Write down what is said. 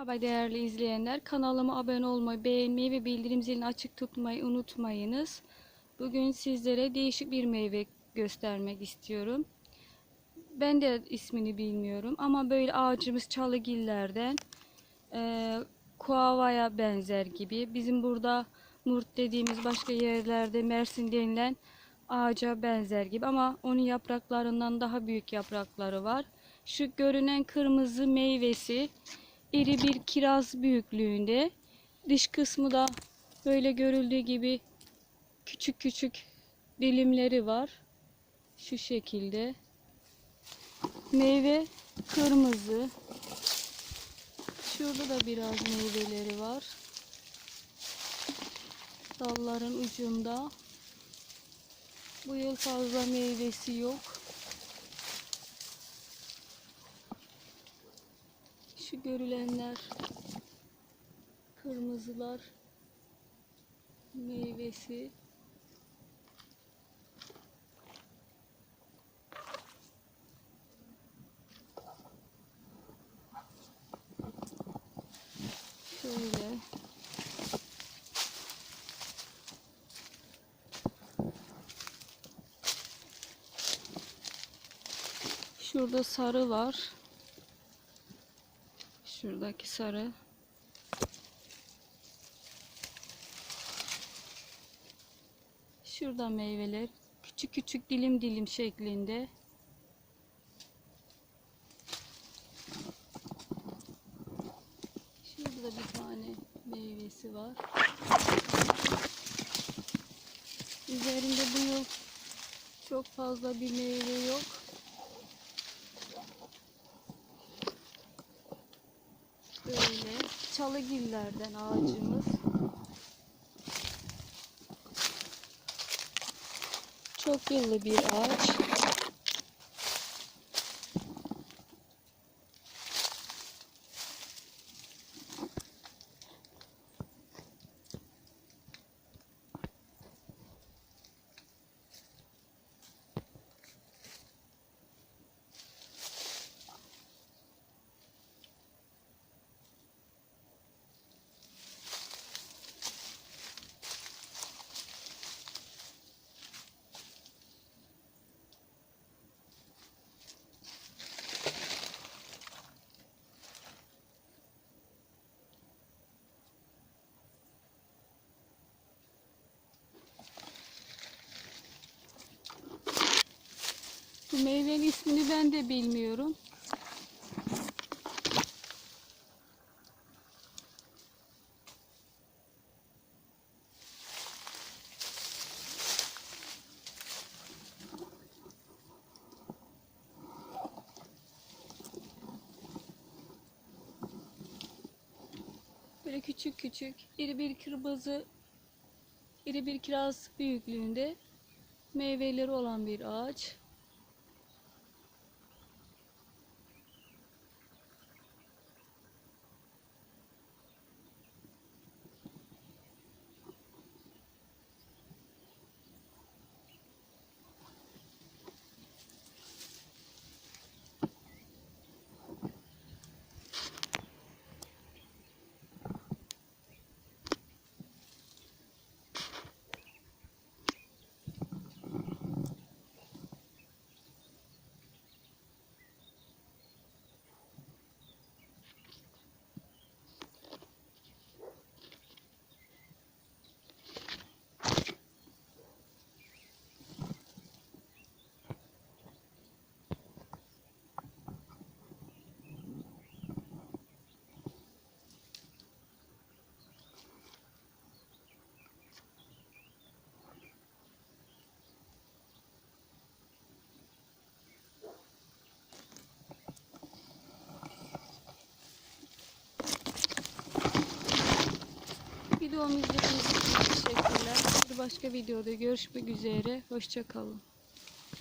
Merhaba değerli izleyenler. Kanalıma abone olmayı, beğenmeyi ve bildirim zilini açık tutmayı unutmayınız. Bugün sizlere değişik bir meyve göstermek istiyorum. Ben de ismini bilmiyorum ama böyle ağacımız çalıgillerden e, kuavaya benzer gibi. Bizim burada murt dediğimiz başka yerlerde Mersin denilen ağaca benzer gibi ama onun yapraklarından daha büyük yaprakları var. Şu görünen kırmızı meyvesi iri bir kiraz büyüklüğünde. Dış kısmı da böyle görüldüğü gibi küçük küçük dilimleri var. Şu şekilde. Meyve kırmızı. Şurada da biraz meyveleri var. Dalların ucunda. Bu yıl fazla meyvesi yok. Şu görülenler kırmızılar meyvesi. Şöyle. Şurada sarı var Şuradaki sarı. Şurada meyveler. Küçük küçük dilim dilim şeklinde. Şurada da bir tane meyvesi var. Üzerinde bu yıl çok fazla bir meyve yok. Böyle çalıgillerden ağacımız. Çok yıllı bir ağaç. Bu meyvenin ismini ben de bilmiyorum. Böyle küçük küçük iri bir kırmızı iri bir kiraz büyüklüğünde meyveleri olan bir ağaç. Videomu izlediğiniz için teşekkürler. Bir başka videoda görüşmek üzere. Hoşçakalın.